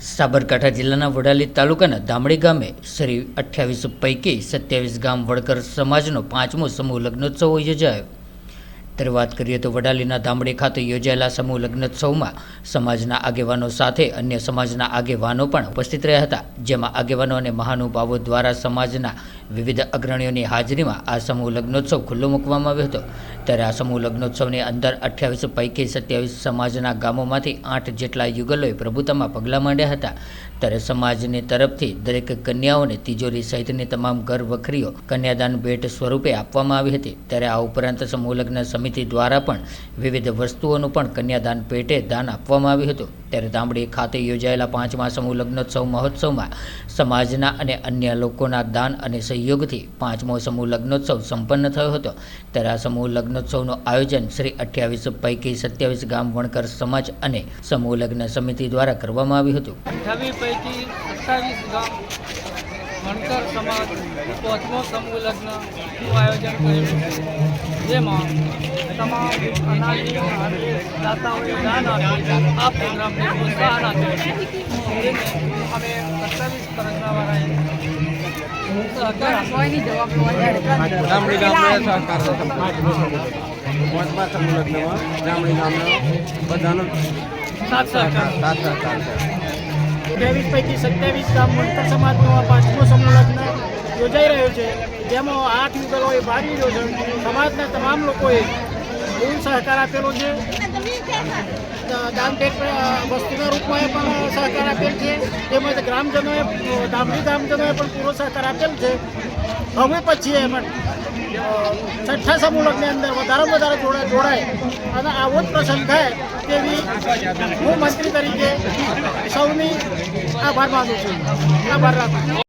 સાબરકાંઠા જિલ્લાના વડાલી તાલુકાના ધામડી ગામે શ્રી અઠ્યાવીસ પૈકી સત્યાવીસ ગામ વડકર સમાજનો પાંચમો સમૂહ લગ્નોત્સવ યોજાયો. ત્યારે વાત કરીએ તો વડાલીના ધામડી ખાતે યોજાયેલા સમૂહ લગ્નોત્સવમાં સમાજના આગેવાનો સાથે અન્ય સમાજના આગેવાનો પણ ઉપસ્થિત રહ્યા હતા, જેમાં આગેવાનો અને મહાનુભાવો દ્વારા સમાજના વિવિધ અગ્રણીઓની હાજરીમાં આ સમૂહ લગ્નોત્સવ ખુલ્લો મૂકવામાં આવ્યો હતો. ત્યારે આ સમૂહ લગ્નોત્સવની અંદર અઠ્યાવીસ પૈકી સત્યાવીસ સમાજના ગામોમાંથી આઠ જેટલા યુગલોએ પ્રભુતામાં પગલાં માંડ્યા હતા. ત્યારે સમાજની તરફથી દરેક કન્યાઓને તિજોરી સહિતની તમામ ઘર વખરીઓ કન્યાદાન ભેટ સ્વરૂપે આપવામાં આવી હતી. ત્યારે આ ઉપરાંત સમૂહ લગ્ન સમિતિ દ્વારા પણ વિવિધ વસ્તુઓનું પણ કન્યાદાન પેટે દાન આપવામાં આવ્યું હતું. ત્યારે ધામડી ખાતે યોજાયેલા પાંચમા સમૂહ લગ્નોત્સવ મહોત્સવમાં સમાજના અને અન્ય લોકોના દાન અને સહયોગથી પાંચમો સમૂહ લગ્નોત્સવ સંપન્ન થયો હતો. ત્યારે આ સમૂહ લગ્નોત્સવનું આયોજન શ્રી અઠ્યાવીસ પૈકી સત્યાવીસ ગામ વણકર સમાજ અને સમૂહ લગ્ન સમિતિ દ્વારા કરવામાં આવ્યું હતું. અઠ્યાવીસ પૈકી સત્યાવીસ ગામ વણકર સમાજ પાંચમો સમૂહ લગ્નનું આયોજન કરેલું છે. જેમાં તમામ અનાજની દાતાઓએ દાન આપી આ પ્રોગ્રામને પ્રોત્સાહન આપ્યું અમે સત્તાવીસ સાત લગ્નમાં ગામડી ગામનો બધાનો સાથ સહકાર. સાથ સહકાર ત્રેવીસ પૈકી સત્યાવીસ ગામ વણકર સમાજનો આ પાંચમો સમૂહ લગ્ન યોજાઈ રહ્યો છે. જેમાં આઠ યુગલોએ ભાગ લીધો છે. સમાજના તમામ લોકોએ ફૂલ સહકાર આપેલો છે. દાન વસ્તીના રૂપમાં પણ સહકાર આપેલ છે. તેમજ ગ્રામજનોએ ધામડી ગ્રામજનોએ પણ પૂરો સહકાર આપેલ છે. હવે પછી એમ છઠ્ઠા સમૂહ અંદર વધારે વધારે જોડા, જોડાય અને આવો જ પ્રસંગ થાય તેવી હું મંત્રી તરીકે સૌની આભાર માનું છું. આભાર રાખું